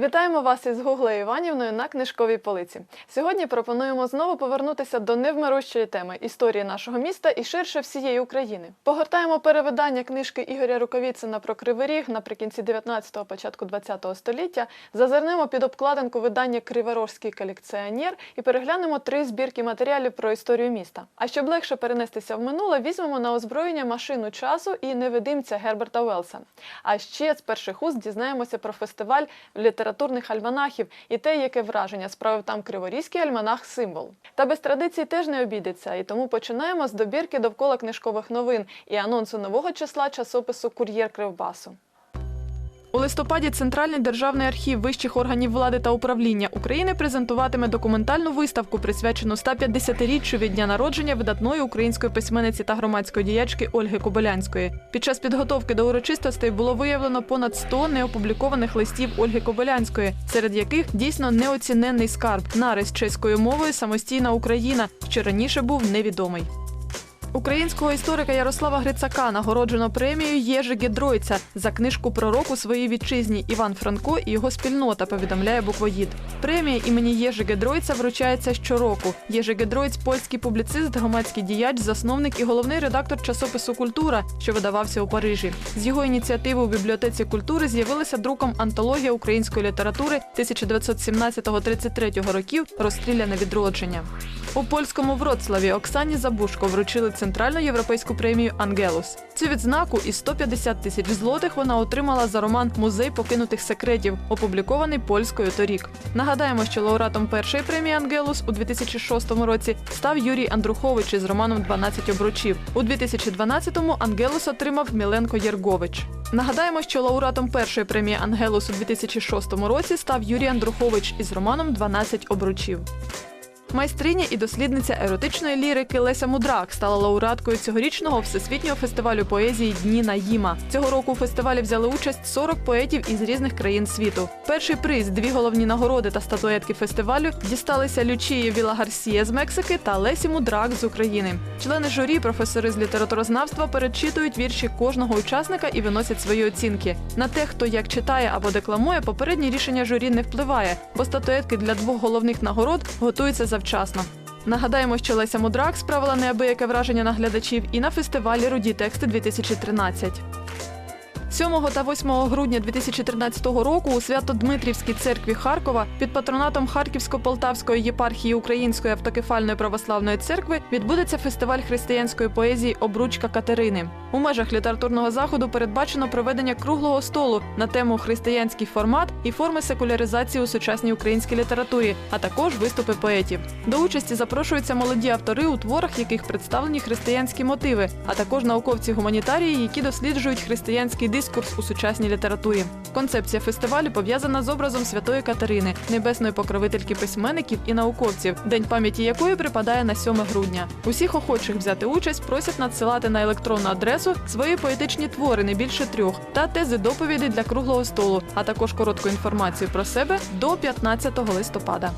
Вітаємо вас із Гуглею Іванівною на книжковій полиці. Сьогодні пропонуємо знову повернутися до невмирущої теми історії нашого міста і ширше всієї України. Погортаємо перевидання книжки Ігоря Рукавіцина про Кривий Ріг наприкінці 19-го, початку 20-го століття. Зазирнемо під обкладинку видання Криворожський колекціонер і переглянемо три збірки матеріалів про історію міста. А щоб легше перенестися в минуле, візьмемо на озброєння машину часу і невидимця Герберта Уелса. А ще з перших уст дізнаємося про фестиваль літературних альманахів і те, яке враження справив там Криворізький альманах Символ. Та без традицій теж не обійдеться, і тому починаємо з добірки довкола книжкових новин і анонсу нового числа часопису Кур'єр Кривбасу. У листопаді Центральний державний архів вищих органів влади та управління України презентуватиме документальну виставку, присвячену 150-річчю від дня народження видатної української письменниці та громадської діячки Ольги Кобилянської. Під час підготовки до урочистостей було виявлено понад 100 неопублікованих листів Ольги Кобилянської, серед яких дійсно неоціненний скарб нарис чеською мовою самостійна Україна, що раніше був невідомий. Українського історика Ярослава Грицака нагороджено премією Єжи Гедройця за книжку «Пророк у своїй вітчизні Іван Франко і його спільнота. Повідомляє буквоїд. Премія імені Єжи Гедройця вручається щороку. Єжи Гедройць – польський публіцист, громадський діяч, засновник і головний редактор часопису Культура, що видавався у Парижі. З його ініціативи у бібліотеці культури з'явилася друком антологія української літератури 1917-33 років Розстріляне відродження. У польському Вроцлаві Оксані Забушко вручили центральну європейську премію Ангелус. Цю відзнаку із 150 тисяч злотих вона отримала за роман Музей покинутих секретів, опублікований польською торік. Нагадаємо, що лауреатом першої премії Ангелус у 2006 році став Юрій Андрухович із романом «12 обручів. У 2012-му Ангелус отримав Міленко Єргович. Нагадаємо, що лауреатом першої премії Ангелус у 2006 році став Юрій Андрухович із романом «12 обручів. Майстриня і дослідниця еротичної лірики Леся Мудрак стала лауреаткою цьогорічного всесвітнього фестивалю поезії Дні Наїма. Цього року у фестивалі взяли участь 40 поетів із різних країн світу. Перший приз, дві головні нагороди та статуетки фестивалю дісталися Лючії Віла Гарсія з Мексики та Лесі Мудрак з України. Члени журі, професори з літературознавства перечитують вірші кожного учасника і виносять свої оцінки. На те, хто як читає або декламує, попереднє рішення журі не впливає, бо статуетки для двох головних нагород готуються завчасно. Нагадаємо, що Леся Мудрак справила неабияке враження на глядачів і на фестивалі Руді тексти 2013. 7 та 8 грудня 2013 року у Свято-Дмитрівській церкві Харкова під патронатом Харківсько-Полтавської єпархії Української автокефальної православної церкви відбудеться фестиваль християнської поезії Обручка Катерини. У межах літературного заходу передбачено проведення круглого столу на тему християнський формат і форми секуляризації у сучасній українській літературі, а також виступи поетів. До участі запрошуються молоді автори, у творах яких представлені християнські мотиви, а також науковці гуманітарії, які досліджують християнський дискурс у сучасній літературі. Концепція фестивалю пов'язана з образом святої Катерини, небесної покровительки письменників і науковців, день пам'яті якої припадає на 7 грудня. Усіх охочих взяти участь просять надсилати на електронну адресу свої поетичні твори не більше трьох та тези доповіді для круглого столу, а також коротку інформацію про себе до 15 листопада.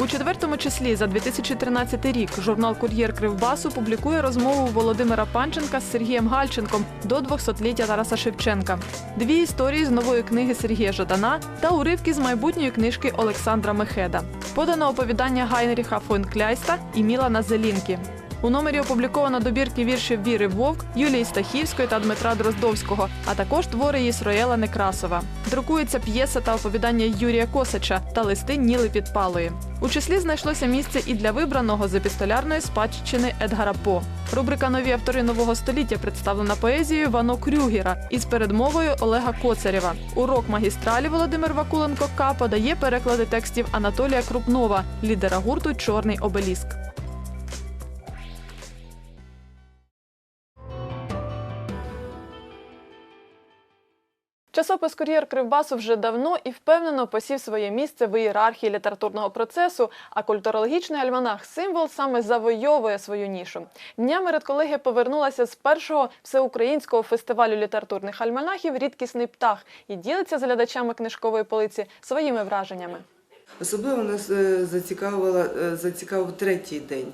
У четвертому числі за 2013 рік журнал Кур'єр Кривбасу публікує розмову Володимира Панченка з Сергієм Гальченком до 200-ліття Тараса Шевченка. Дві історії з нової книги Сергія Жадана та уривки з майбутньої книжки Олександра Мехеда. Подано оповідання Гайнріха фон Кляйста і Мілана Зелінкі. У номері опубліковано добірки віршів Віри Вовк, Юлії Стахівської та Дмитра Дроздовського, а також твори Єсроєла Некрасова. Друкується п'єса та оповідання Юрія Косача та листи Ніли Підпалої. У числі знайшлося місце і для вибраного з епістолярної спадщини Едгара По. Рубрика Нові автори нового століття представлена поезією Вано Крюгера із передмовою Олега Коцарєва. Урок магістралі Володимир Вакуленко К подає переклади текстів Анатолія Крупнова, лідера гурту Чорний обеліск. Часопис Кур'єр Кривбасу вже давно і впевнено посів своє місце в ієрархії літературного процесу, а культурологічний альманах Символ саме завойовує свою нішу. Днями редколегія повернулася з першого всеукраїнського фестивалю літературних альманахів Рідкісний птах і ділиться з глядачами книжкової полиці своїми враженнями. Особливо нас е, зацікавила, е, зацікавив третій день,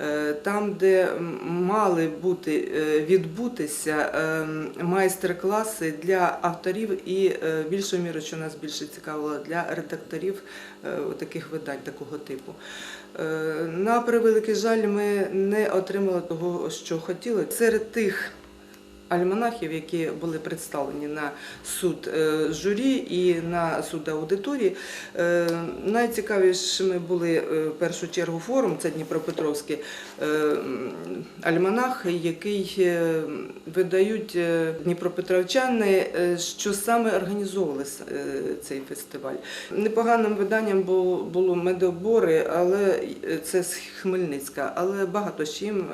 Е, там, де мали бути відбутися е, майстер-класи для авторів і більшою мірою, що нас більше цікавило, для редакторів таких видань такого типу. На превеликий жаль, ми не отримали того, що хотіли. Серед тих альманахів, які були представлені на суд е, журі і на суд аудиторії. Е, Найцікавішими були е, в першу чергу форум, це Дніпропетровський альманах, який видають дніпропетровчани, що саме організовували цей фестиваль. Непоганим виданням було, медобори, але це з Хмельницька, але багато чим.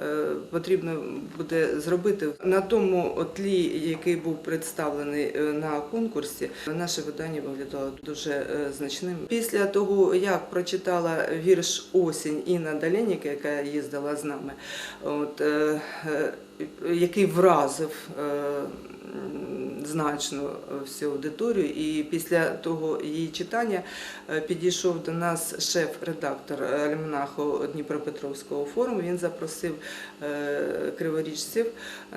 Е, Потрібно буде зробити на тому тлі, який був представлений е, на конкурсі. Наше видання виглядало дуже е, значним. Після того, як прочитала вірш Осінь Інна Далєніка, яка їздила з нами, от, який вразив значно всю аудиторію, і після того її читання е, підійшов до нас шеф-редактор альманаху Дніпропетровського форуму. Він запросив е, криворіжців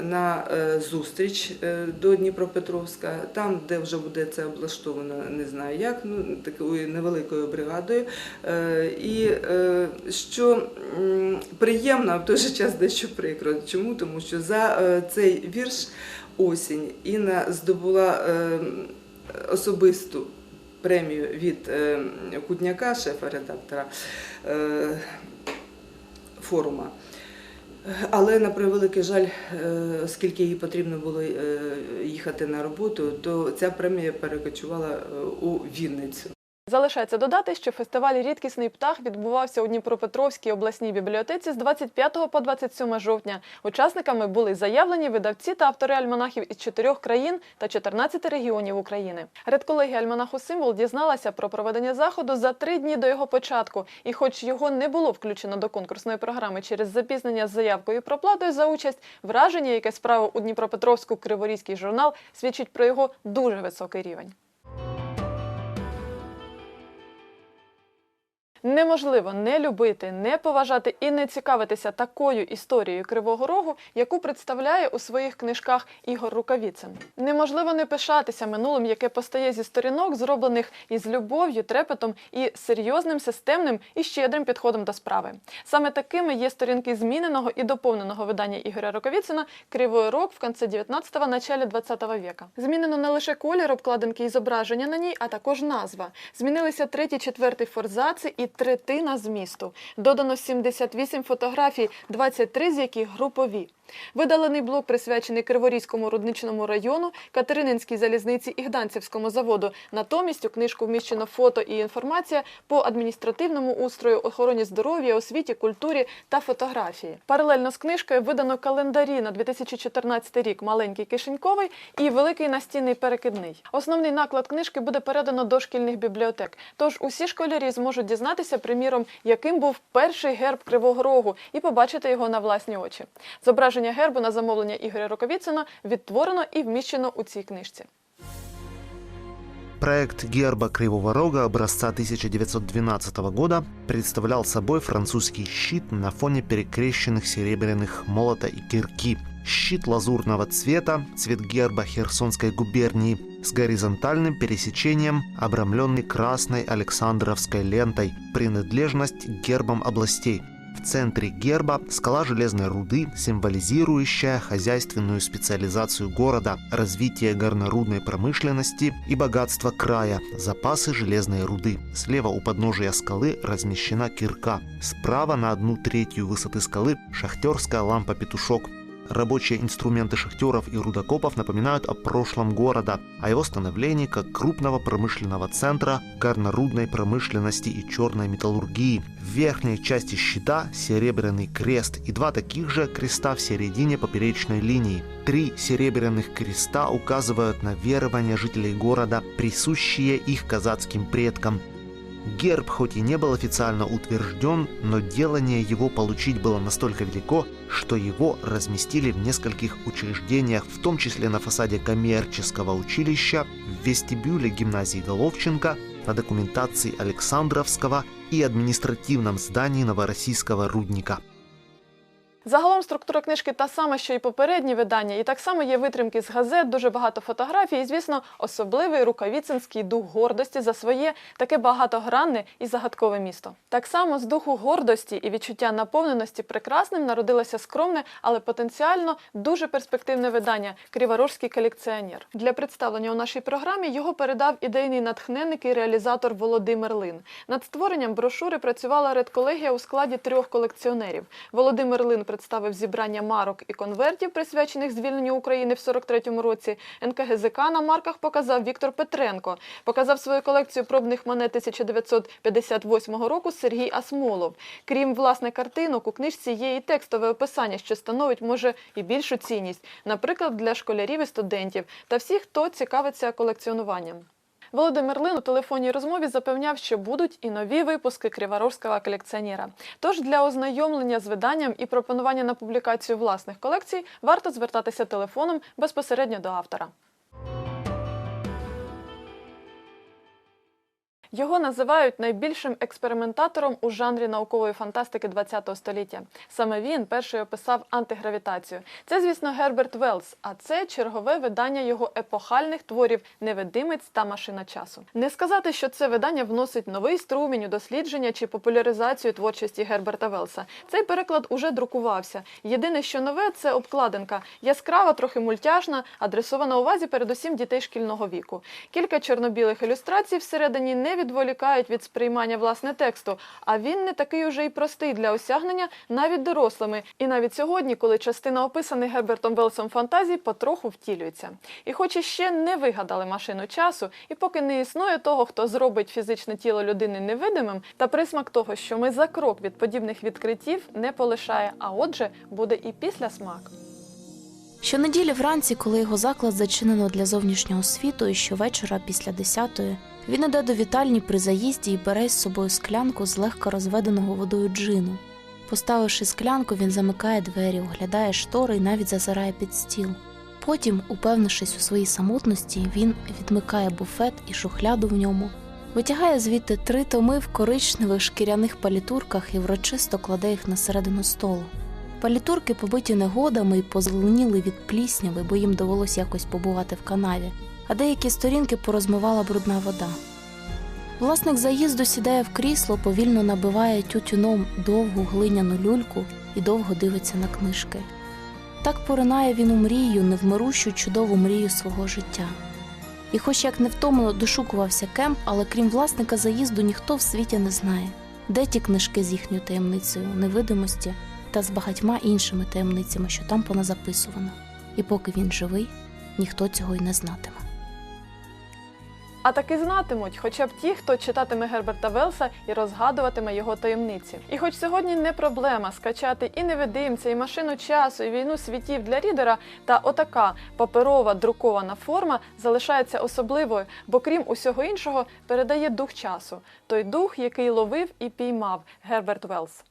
на е, зустріч е, до Дніпропетровська, там, де вже буде це облаштовано, не знаю як, ну такою невеликою бригадою. Е, І е, що приємно, а в той же час дещо прикро. Чому? Тому що за е, цей вірш осінь Інна здобула е, особисту премію від е, Кутняка, шефа-редактора е, форума. Але на превеликий жаль, оскільки їй потрібно було їхати на роботу, то ця премія перекочувала у Вінницю. Залишається додати, що фестиваль Рідкісний птах відбувався у Дніпропетровській обласній бібліотеці з 25 по 27 жовтня. Учасниками були заявлені видавці та автори альманахів із чотирьох країн та 14 регіонів України. Редколегія альманаху Символ дізналася про проведення заходу за три дні до його початку. І, хоч його не було включено до конкурсної програми через запізнення з заявкою і проплатою за участь, враження, яке справив у Дніпропетровську Криворізький журнал, свідчить про його дуже високий рівень. Неможливо не любити, не поважати і не цікавитися такою історією Кривого Рогу, яку представляє у своїх книжках Ігор Рукавіцин. Неможливо не пишатися минулим, яке постає зі сторінок, зроблених із любов'ю, трепетом і серйозним, системним і щедрим підходом до справи. Саме такими є сторінки зміненого і доповненого видання Ігоря Рукавіцина Кривий Рог в кінці 19-го, началі 20-го века. Змінено не лише колір обкладинки і зображення на ній, а також назва. Змінилися третій, четвертий форзаци і третина змісту. Додано 78 фотографій, 23 з яких групові. Видалений блок присвячений Криворізькому рудничному району, Катерининській залізниці і Гданцівському заводу. Натомість у книжку вміщено фото і інформація по адміністративному устрою, охороні здоров'я, освіті, культурі та фотографії. Паралельно з книжкою видано календарі на 2014 рік маленький кишеньковий і великий настінний перекидний. Основний наклад книжки буде передано до шкільних бібліотек. Тож усі школярі зможуть дізнатися, приміром, яким був перший герб Кривого Рогу, і побачити його на власні очі. Зображення гербу на замовлення Ігоря Роковіцина відтворено і вміщено у цій книжці. Проект герба Кривого Рога образца 1912 года представлял собой французский щит на фоне перекрещенных серебряных молота и кирки. Щит лазурного цвета, цвет герба Херсонской губернии, с горизонтальным пересечением, обрамленный красной Александровской лентой, принадлежность к гербам областей. в центре герба скала железной руды, символизирующая хозяйственную специализацию города, развитие горнорудной промышленности и богатство края, запасы железной руды. Слева у подножия скалы размещена кирка. Справа на одну третью высоты скалы шахтерская лампа-петушок. Рабочие инструменты шахтеров и рудокопов напоминают о прошлом города, о его становлении как крупного промышленного центра горнорудной промышленности и черной металлургии. В верхней части щита серебряный крест и два таких же креста в середине поперечной линии. Три серебряных креста указывают на верования жителей города, присущие их казацким предкам. Герб хоть и не был официально утвержден, но делание его получить было настолько велико, что его разместили в нескольких учреждениях, в том числе на фасаде коммерческого училища, в вестибюле гимназии Головченко, на документации Александровского и административном здании Новороссийского рудника. Загалом структура книжки та сама, що і попередні видання, і так само є витримки з газет, дуже багато фотографій, і, звісно, особливий рукавіцинський дух гордості за своє таке багатогранне і загадкове місто. Так само з духу гордості і відчуття наповненості прекрасним народилося скромне, але потенціально дуже перспективне видання Криворожський колекціонер. Для представлення у нашій програмі його передав ідейний натхненник і реалізатор Володимир Лин. Над створенням брошури працювала редколегія у складі трьох колекціонерів. Володимир Лин представив зібрання марок і конвертів, присвячених звільненню України в 43-му році. НКГЗК на марках показав Віктор Петренко. Показав свою колекцію пробних монет 1958 року Сергій Асмолов. Крім власне картинок, у книжці є і текстове описання, що становить може і більшу цінність, наприклад, для школярів і студентів та всіх, хто цікавиться колекціонуванням. Володимир Лин у телефонній розмові запевняв, що будуть і нові випуски Криворожського колекціонера. Тож для ознайомлення з виданням і пропонування на публікацію власних колекцій варто звертатися телефоном безпосередньо до автора. Його називають найбільшим експериментатором у жанрі наукової фантастики ХХ століття. Саме він перший описав антигравітацію. Це, звісно, Герберт Велс, а це чергове видання його епохальних творів Невидимець та машина часу. Не сказати, що це видання вносить новий струмінь у дослідження чи популяризацію творчості Герберта Велса. Цей переклад уже друкувався. Єдине, що нове, це обкладинка яскрава, трохи мультяшна, адресована увазі передусім дітей шкільного віку. Кілька чорно-білих ілюстрацій всередині не відволікають від сприймання власне тексту, а він не такий уже й простий для осягнення навіть дорослими. І навіть сьогодні, коли частина описаних Гербертом Велсом фантазій потроху втілюється. І хоч іще не вигадали машину часу, і поки не існує того, хто зробить фізичне тіло людини невидимим, та присмак того, що ми за крок від подібних відкриттів не полишає, а отже, буде і після смак. Щонеділі вранці, коли його заклад зачинено для зовнішнього світу, і щовечора після десятої, він іде до вітальні при заїзді і бере з собою склянку з легко розведеного водою джину. Поставивши склянку, він замикає двері, оглядає штори і навіть зазирає під стіл. Потім, упевнившись у своїй самотності, він відмикає буфет і шухляду в ньому, витягає звідти три томи в коричневих шкіряних палітурках і врочисто кладе їх на середину столу. Палітурки побиті негодами і позеленіли від плісняви, бо їм довелось якось побувати в канаві, а деякі сторінки порозмивала брудна вода. Власник заїзду сідає в крісло, повільно набиває тютюном довгу глиняну люльку і довго дивиться на книжки. Так поринає він у мрію, невмирущу чудову мрію свого життя. І хоч як невтомно дошукувався Кемп, але крім власника заїзду ніхто в світі не знає, де ті книжки з їхньою таємницею, невидимості та з багатьма іншими таємницями, що там поназаписувано. І поки він живий, ніхто цього й не знатиме. А таки знатимуть, хоча б ті, хто читатиме Герберта Велса і розгадуватиме його таємниці. І хоч сьогодні не проблема скачати і невидимця, і машину часу, і війну світів для рідера, та отака паперова друкована форма залишається особливою, бо крім усього іншого передає дух часу, той дух, який ловив і піймав Герберт Велс.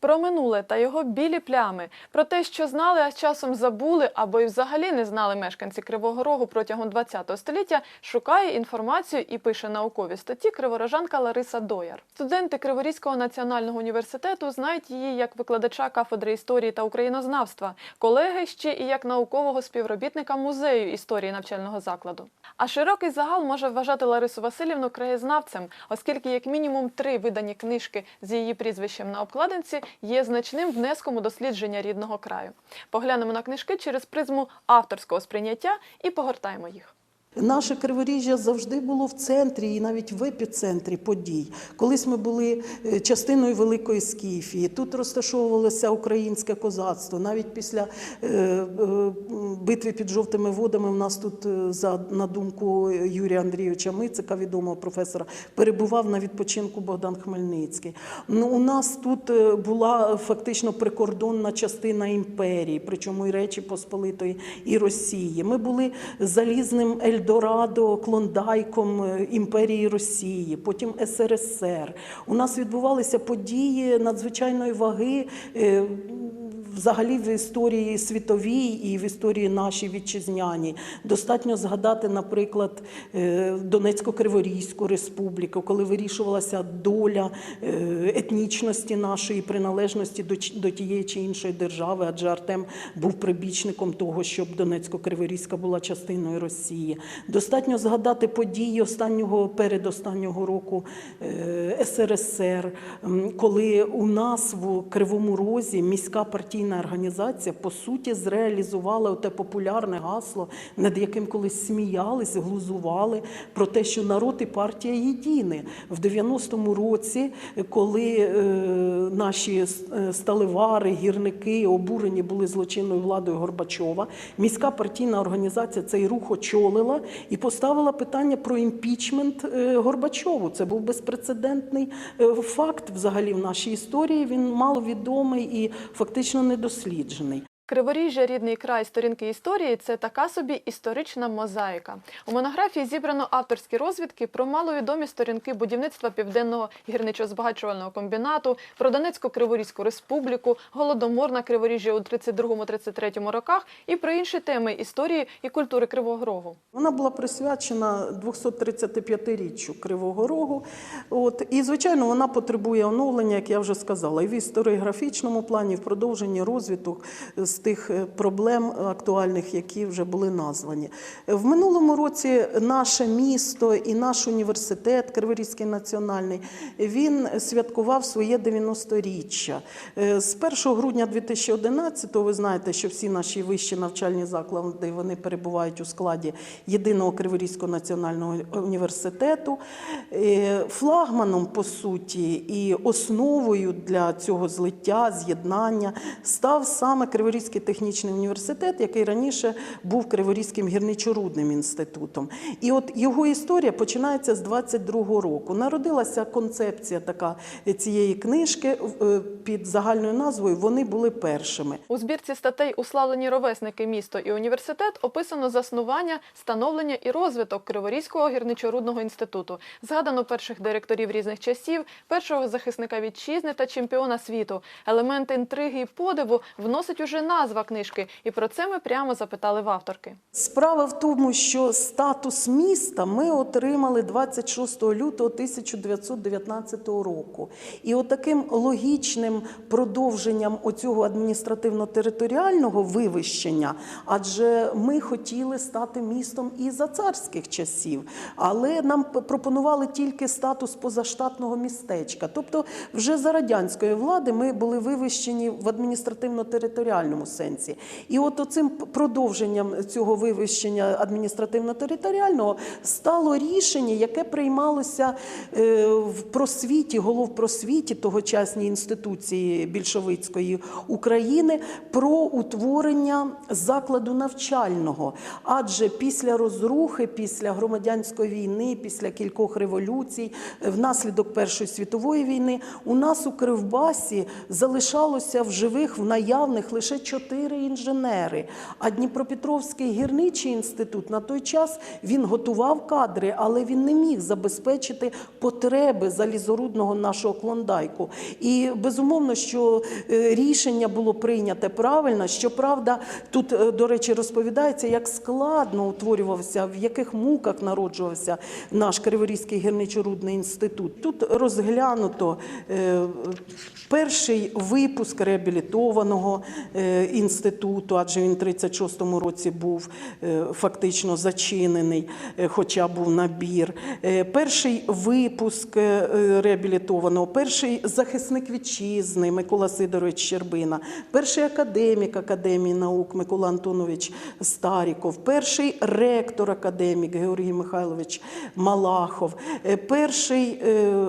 Про минуле та його білі плями, про те, що знали, а з часом забули або й взагалі не знали мешканці Кривого Рогу протягом ХХ століття, шукає інформацію і пише наукові статті криворожанка Лариса Дояр. Студенти Криворізького національного університету знають її як викладача кафедри історії та українознавства, колеги ще і як наукового співробітника музею історії навчального закладу. А широкий загал може вважати Ларису Васильівну краєзнавцем, оскільки як мінімум три видані книжки з її прізвищем на обкладинці є значним внеском у дослідження рідного краю. Поглянемо на книжки через призму авторського сприйняття і погортаємо їх. Наше Криворіжжя завжди було в центрі і навіть в епіцентрі подій. Колись ми були е, частиною Великої Скіфії. Тут розташовувалося українське козацтво. Навіть після е, е, битви під жовтими водами в нас тут, за на думку Юрія Андрійовича Мицика, відомого професора, перебував на відпочинку Богдан Хмельницький. Ну, у нас тут була фактично прикордонна частина імперії, причому і Речі Посполитої, і Росії. Ми були залізним Ельдорадо, Клондайком е, імперії Росії, потім СРСР. У нас відбувалися події надзвичайної ваги. Взагалі в історії світовій і в історії нашій вітчизняній. Достатньо згадати, наприклад, е, Донецько-Криворізьку республіку, коли вирішувалася доля е, етнічності нашої приналежності до, тієї чи іншої держави, адже Артем був прибічником того, щоб Донецько-Криворізька була частиною Росії. Достатньо згадати події останнього передостаннього року е, СРСР, коли у нас в Кривому Розі міська партійна організація по суті зреалізувала те популярне гасло, над яким колись сміялись, глузували про те, що народ і партія єдині. В 90-му році, коли е, наші е, сталевари, гірники обурені були злочинною владою Горбачова, міська партійна організація цей рух очолила і поставила питання про імпічмент е, Горбачову. Це був безпрецедентний е, факт взагалі в нашій історії. Він маловідомий і фактично недосліджений. Криворіжжя, рідний край, сторінки історії це така собі історична мозаїка. У монографії зібрано авторські розвідки про маловідомі сторінки будівництва південного гірничо-збагачувального комбінату, про Донецьку Криворізьку республіку, голодомор на Криворіжжі у 32-33 роках і про інші теми історії і культури Кривого Рогу. Вона була присвячена 235-річчю Кривого Рогу. От, і, звичайно, вона потребує оновлення, як я вже сказала, і в історіографічному плані, в продовженні розвитку тих е, проблем актуальних, які вже були названі. В минулому році наше місто і наш університет, Криворізький національний, він святкував своє 90-річчя. Е, З 1 грудня 2011-го ви знаєте, що всі наші вищі навчальні заклади вони перебувають у складі єдиного Криворізького національного університету. Е, Флагманом, по суті, і основою для цього злиття, з'єднання став саме Криворізький технічний університет, який раніше був Криворізьким гірничорудним інститутом. І от його історія починається з 22-го року. Народилася концепція така цієї книжки е, під загальною назвою Вони були першими. У збірці статей Уславлені ровесники місто і університет описано заснування, становлення і розвиток Криворізького гірничорудного інституту. Згадано перших директорів різних часів, першого захисника вітчизни та чемпіона світу. Елементи інтриги і подиву вносить уже назва книжки, і про це ми прямо запитали в авторки. Справа в тому, що статус міста ми отримали 26 лютого 1919 року. І отаким логічним продовженням оцього адміністративно-територіального вивищення, адже ми хотіли стати містом і за царських часів, але нам пропонували тільки статус позаштатного містечка. Тобто, вже за радянської влади ми були вивищені в адміністративно-територіальному сенсі. І от оцим продовженням цього вивищення адміністративно-територіального стало рішення, яке приймалося е, в просвіті, головпросвіті тогочасній інституції більшовицької України про утворення закладу навчального. Адже після розрухи, після громадянської війни, після кількох революцій, е, внаслідок Першої світової війни, у нас у Кривбасі залишалося в живих в наявних лише чотири інженери. А Дніпропетровський гірничий інститут на той час він готував кадри, але він не міг забезпечити потреби залізорудного нашого клондайку. І безумовно, що е, рішення було прийняте правильно. Щоправда, тут, е, до речі, розповідається, як складно утворювався, в яких муках народжувався наш Криворізький гірничорудний інститут. Тут розглянуто е, перший випуск реабілітованого інституту, адже він в 36-му році був е, фактично зачинений, е, хоча був набір. Е, Перший випуск реабілітованого, перший захисник вітчизни Микола Сидорович Щербина, перший академік Академії наук Микола Антонович Старіков, перший ректор академік Георгій Михайлович Малахов, перший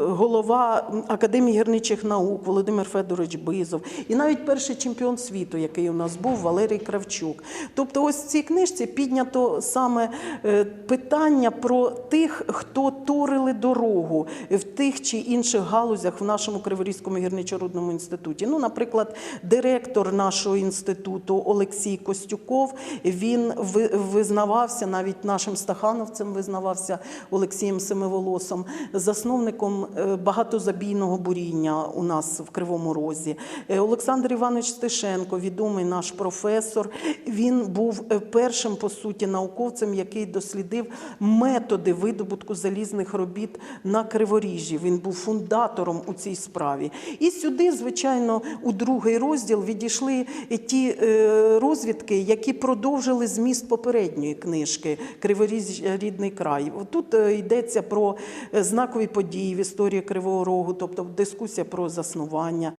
голова Академії гірничих наук Володимир Федорович Бизов, і навіть перший чемпіон світу, який у нас був, Валерій Кравчук. Тобто, ось в цій книжці піднято саме е, питання про тих, хто торили дорогу в тих чи інших галузях в нашому Криворізькому гірничорудному інституті. Ну, наприклад, директор нашого інституту Олексій Костюков, він визнавався навіть нашим стахановцем, визнавався Олексієм Семиволосом, засновником е, багатозабійного буріння у нас в Кривому Розі. Е, Олександр Іванович Стешенко, відомий наш професор, він був е, першим по суті науковцем, який дослідив методи видобутку залізних робіт на Криворіжжі. Він був фундатором у цій справі. І сюди, звичайно, у другий розділ відійшли ті е, розвідки, які продовжили зміст попередньої книжки Криворіж рідний край. Тут е, йдеться про е, знакові події в історії Кривого Рогу, тобто дискусія про заснування.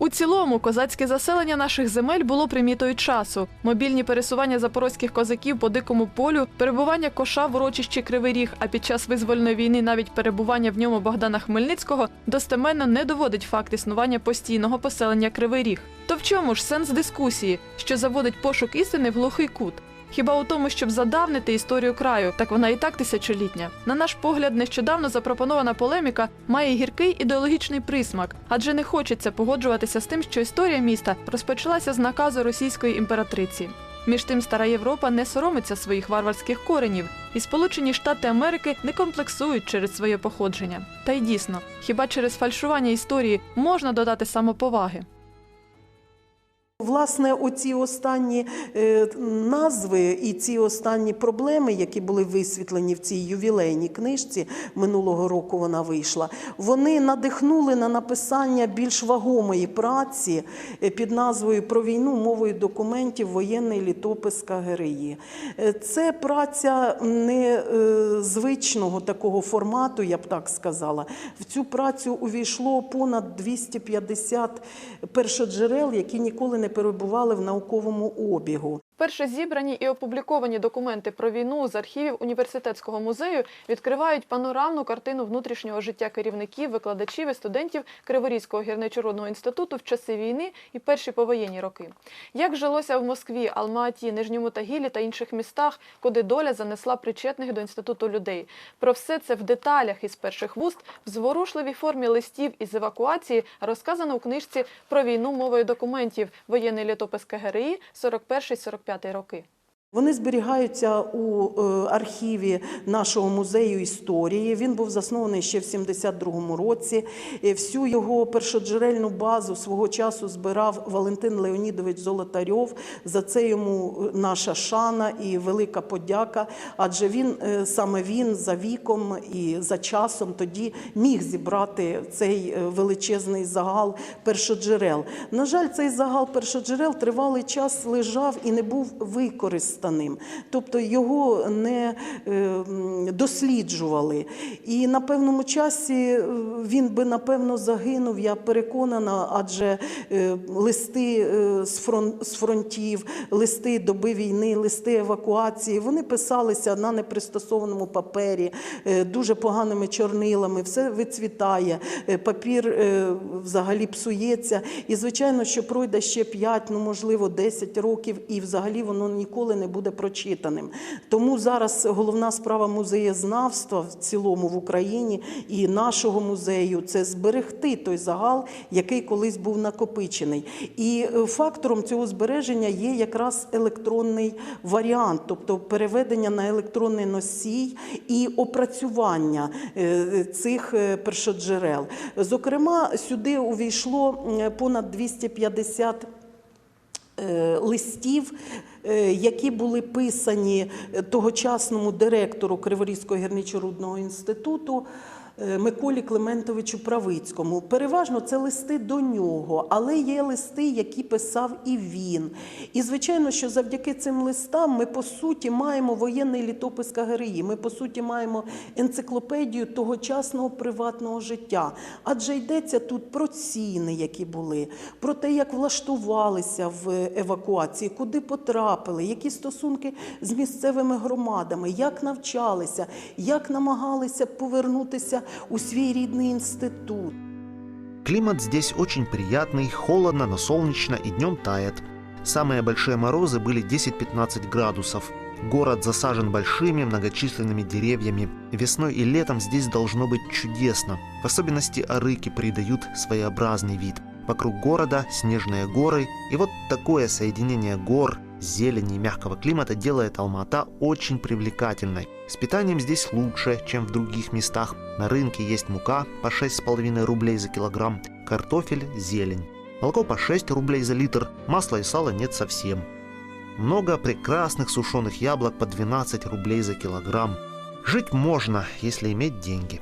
У цілому козацьке заселення наших земель було примітою часу. Мобільні пересування запорозьких козаків по дикому полю, перебування коша в урочищі Кривий Ріг, а під час визвольної війни навіть перебування в ньому Богдана Хмельницького достеменно не доводить факт існування постійного поселення Кривий Ріг. То в чому ж сенс дискусії, що заводить пошук істини в глухий кут? Хіба у тому, щоб задавнити історію краю, так вона і так тисячолітня. На наш погляд, нещодавно запропонована полеміка має гіркий ідеологічний присмак, адже не хочеться погоджуватися з тим, що історія міста розпочалася з наказу російської імператриці. Між тим, стара Європа не соромиться своїх варварських коренів, і Сполучені Штати Америки не комплексують через своє походження. Та й дійсно, хіба через фальшування історії можна додати самоповаги? Власне, оці останні е, назви і ці останні проблеми, які були висвітлені в цій ювілейній книжці минулого року, вона вийшла. Вони надихнули на написання більш вагомої праці е, під назвою Про війну мовою документів воєнний літопис КГРІ. Е, Це праця не е, звичного такого формату, я б так сказала. В цю працю увійшло понад 250 першоджерел, які ніколи не перебували в науковому обігу. Перше зібрані і опубліковані документи про війну з архівів університетського музею відкривають панорамну картину внутрішнього життя керівників, викладачів і студентів Криворізького гірничородного інституту в часи війни і перші повоєнні роки. Як жилося в Москві, Алматі, Нижньому Тагілі та інших містах, куди доля занесла причетних до інституту людей. Про все це в деталях із перших вуст в зворушливій формі листів із евакуації розказано у книжці про війну мовою документів воєнний літопис КГРІ 41-45 роки. Вони зберігаються у е, архіві нашого музею історії. Він був заснований ще в 72-му році. Е, Всю його першоджерельну базу свого часу збирав Валентин Леонідович Золотарьов. За це йому наша шана і велика подяка. Адже він е, саме він за віком і за часом тоді міг зібрати цей е, величезний загал першоджерел. На жаль, цей загал першоджерел тривалий час лежав і не був використаним. Тобто його не е, досліджували. І на певному часі е, він би напевно загинув, я переконана, адже е, листи з фронтів, листи доби війни, листи евакуації, вони писалися на непристосованому папері, дуже поганими чорнилами, все вицвітає, папір взагалі псується. І звичайно, що пройде ще 5, ну можливо, 10 років, і взагалі воно ніколи не буде прочитаним. Тому зараз головна справа музеєзнавства в цілому в Україні і нашого музею це зберегти той загал, який колись був накопичений. І е, фактором цього збереження є якраз електронний варіант, тобто переведення на електронний носій і опрацювання е, цих е, першоджерел. Зокрема, сюди увійшло понад 250 е, листів, е, які були писані е, тогочасному директору Криворізького гірничорудного інституту. Е, Миколі Клементовичу Правицькому. Переважно це листи до нього, але є листи, які писав і він. І звичайно, що завдяки цим листам ми по суті маємо воєнний літопис КГРІ, ми по суті маємо енциклопедію тогочасного приватного життя. Адже йдеться тут про ціни, які були, про те, як влаштувалися в евакуації, куди потрапили, які стосунки з місцевими громадами, як навчалися, як намагалися повернутися у свій рідний інститут. Климат здесь очень приятный, холодно, но солнечно и днем тает. Самые большие морозы были 10-15 градусов. Город засажен большими многочисленными деревьями. Весной и летом здесь должно быть чудесно. В особенности арыки придают своеобразный вид. Вокруг города снежные горы, и вот такое соединение гор, зелени и мягкого климата делает Алмата очень привлекательной. С питанием здесь лучше, чем в других местах. На рынке есть мука по 6,5 рублей за килограмм, картофель, зелень. Молоко по 6 рублей за литр, масла и сала нет совсем. Много прекрасных сушеных яблок по 12 рублей за килограмм. Жить можно, если иметь деньги.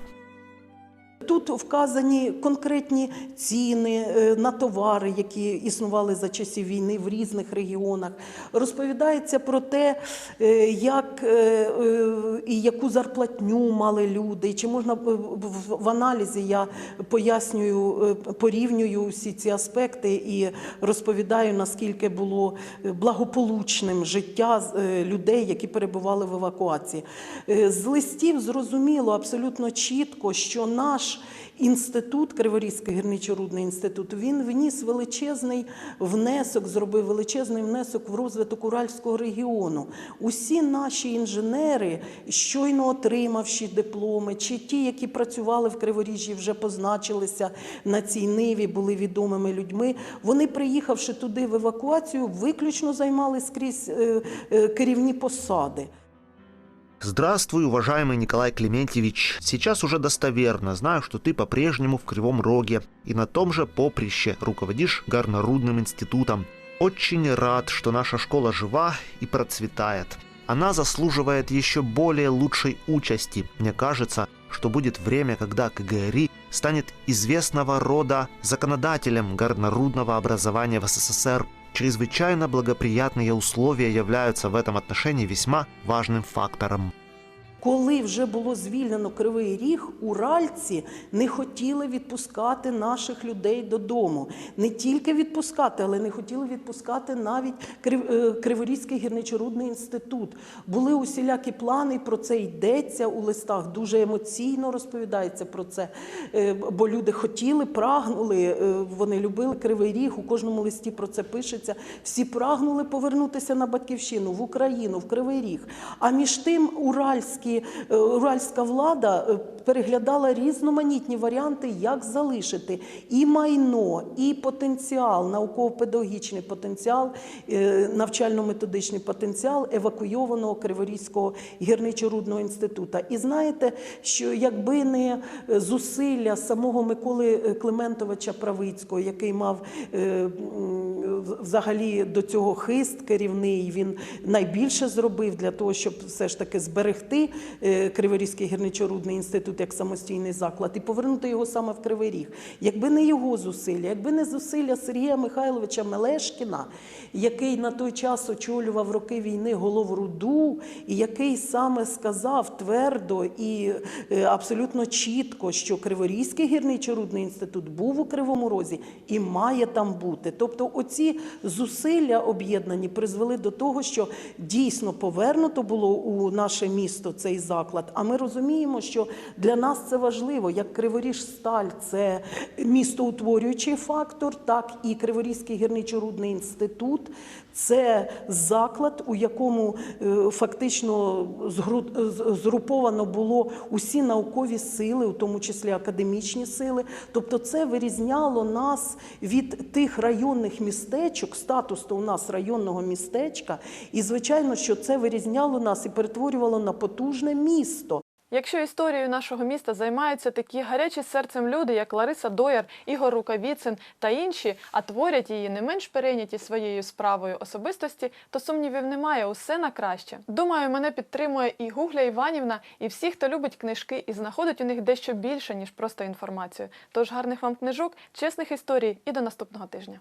Тут вказані конкретні ціни е, на товари, які існували за часів війни в різних регіонах. Розповідається про те, е, як е, і яку зарплатню мали люди. Чи можна в- аналізі я пояснюю, порівнюю всі ці аспекти і розповідаю, наскільки було благополучним життя людей, які перебували в евакуації. З листів зрозуміло абсолютно чітко, що наш інститут, Криворізький гірничо-рудний інститут, він вніс величезний внесок, зробив величезний внесок в розвиток Уральського регіону. Усі наші інженери, щойно отримавши дипломи, чи ті, які працювали в Криворіжжі, вже позначилися на цій ниві, були відомими людьми. Вони, приїхавши туди в евакуацію, виключно займали скрізь е, е, керівні посади. Здравствуй, уважаемый Николай Клементьевич. Сейчас уже достоверно знаю, что ты по-прежнему в Кривом Роге и на том же поприще руководишь горнорудным институтом. Очень рад, что наша школа жива и процветает. Она заслуживает еще более лучшей участи. Мне кажется, что будет время, когда КГРИ станет известного рода законодателем горнорудного образования в СССР. Чрезвычайно благоприятные условия являются в этом отношении весьма важным фактором. Коли вже було звільнено Кривий Ріг, уральці не хотіли відпускати наших людей додому. Не тільки відпускати, але не хотіли відпускати навіть е, Криворізький гірничорудний інститут. Були усілякі плани, про це йдеться у листах. Дуже емоційно розповідається про це. Е, Бо люди хотіли, прагнули, е, вони любили Кривий Ріг. У кожному листі про це пишеться. Всі прагнули повернутися на батьківщину в Україну, в Кривий Ріг. А між тим уральські, е, уральська влада е, переглядала різноманітні варіанти, як залишити і майно, і потенціал, науково-педагогічний потенціал, е, навчально-методичний потенціал евакуйованого Криворізького гірничо-рудного інституту. І знаєте, що якби не зусилля самого Миколи Климентовича Правицького, який мав взагалі до цього хист керівний, він найбільше зробив для того, щоб все ж таки зберегти Криворізький гірничо-рудний інститут як самостійний заклад і повернути його саме в Кривий Ріг. Якби не його зусилля, якби не зусилля Сергія Михайловича Мелешкіна, який на той час очолював роки війни голову руду, і який саме сказав твердо і е, абсолютно чітко, що Криворізький гірничо-рудний інститут був у Кривому Розі і має там бути. Тобто, оці зусилля об'єднані призвели до того, що дійсно повернуто було у наше місто цей заклад. А ми розуміємо, що для нас це важливо, як Криворіжсталь це містоутворюючий фактор, так і Криворізький гірничо-рудний інститут. Це заклад, у якому е, фактично згруповано було усі наукові сили, у тому числі академічні сили. Тобто, це вирізняло нас від тих районних містечок, статус у нас районного містечка, і звичайно, що це вирізняло нас і перетворювало на потужне місто. Якщо історією нашого міста займаються такі гарячі серцем люди, як Лариса Дояр, Ігор Рукавіцин та інші, а творять її не менш перейняті своєю справою особистості, то сумнівів немає, усе на краще. Думаю, мене підтримує і Гугля Іванівна, і всі, хто любить книжки і знаходить у них дещо більше, ніж просто інформацію. Тож гарних вам книжок, чесних історій і до наступного тижня.